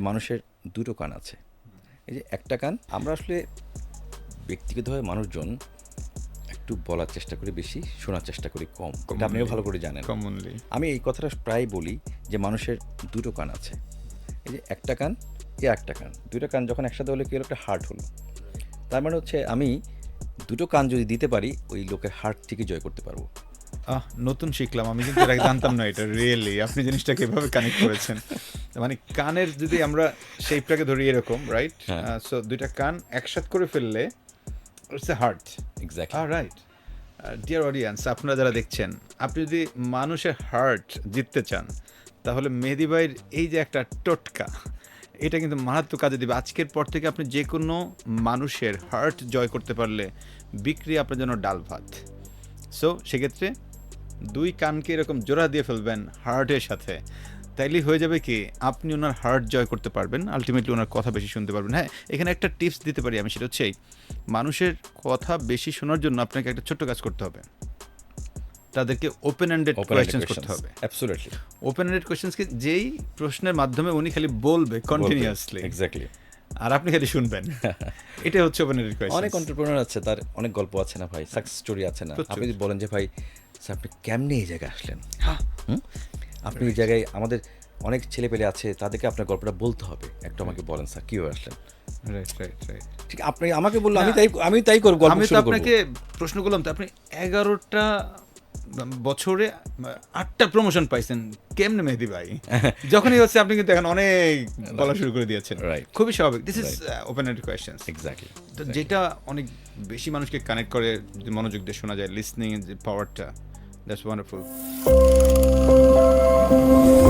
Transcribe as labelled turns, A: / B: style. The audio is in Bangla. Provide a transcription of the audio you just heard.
A: মানুষের দুটো কান আছে। এই যে একটা কান আমরা আসলে ব্যক্তিগতভাবে মানুষজন একটু বলার চেষ্টা করি বেশি শোনার চেষ্টা করি কম। আপনিও ভালো করে জানেন।
B: কমনলি
A: আমি এই কথাটা প্রায় বলি যে মানুষের দুটো কান আছে। এই যে একটা কান এ একটা কান। দুটো কান যখন একসাথে হলে কি হলো? একটা হার্ট হলো। তার মানে হচ্ছে আমি দুটো কান যদি দিতে পারি ওই লোকের হার্ট থেকে জয় করতে পারব।
B: আহ নতুন শিখলাম। আমি কিন্তু জানতাম না এটা রিয়েলি আপনি জিনিসটাকে এভাবে কানেক্ট করেছেন। মানে কানের যদি আমরা শেপটাকে ধরি এরকম রাইট
A: হ্যাঁ।
B: সো দুইটা কান একসাথে করে ফেললে it's a heart
A: exactly
B: right dear audience আপনারা যারা দেখছেন আপনি যদি মানুষের হার্ট জিততে চান তাহলে মেহেদি ভাইয়ের এই যে একটা টোটকা এটা কিন্তু মারাত্মক কাজে দিবে। আজকের পর থেকে আপনি যে কোনো মানুষের হার্ট জয় করতে পারলে বিক্রি আপনার জন্য ডাল ভাত। সো সেক্ষেত্রে দুই কানকে এরকম জোড়া দিয়ে ফেলবেন হার্টের সাথে। তাইলেই হয়ে যাবে কি আপনি ওনার হার্ট জয় করতে পারবেন আলটিমেটলি ওনার কথা বেশি শুনতে পারবেন। হ্যাঁ এখানে একটা টিপস দিতে পারি আমি সেটা হচ্ছে মানুষের কথা বেশি শোনার জন্য আপনাকে একটা ছোট্ট কাজ করতে হবে। তাদেরকে ওপেন এন্ডেড কোয়েশ্চেন্স করতে হবে।
A: অ্যাবসোলিউটলি
B: ওপেন এন্ডেড কোয়েশ্চেন্সকে যেই প্রশ্নের মাধ্যমে উনি খালি বলবে কন্টিনিউয়াসলি
A: এক্স্যাক্টলি
B: আর আপনি খালি শুনবেন। এটা হচ্ছে ওপেন এন্ডেড কোয়েশ্চেন
A: অনেক অন্টারপ্রেনার আছে তার অনেক গল্প আছে না ভাই সাকসেস স্টোরি আছে না। আপনি যদি বলেন যে ভাই স্যার আপনি কেমনে এই জায়গায় আসলেন?
B: হ্যাঁ।
A: আপনি এই জায়গায় আমাদের অনেক ছেলে পেলে আছে তাদেরকে আপনার গল্পটা বলতে হবে। একটু আমাকে বলেন স্যার কীভাবে আসলেন?
B: রাইট রাইট রাইট
A: ঠিক আপনি আমাকে বলল আমি তাই আমি তাই করব
B: আমি তো আপনাকে প্রশ্ন করলাম তো আপনি এগারোটা বছরে আটটা প্রমোশন পাইছেন কেমনে মেহেদি ভাই? যখনই হচ্ছে আপনি কিন্তু এখন অনেক বলা শুরু করে দিয়েছেন. খুবই স্বাভাবিক this is open ended questions
A: exactly
B: যেটা অনেক বেশি মানুষকে কানেক্ট করে মনোযোগ দিয়ে শোনা যায় লিসনিং যে পাওয়ারটা দ্যাটস ওয়ান্ডারফুল Oh.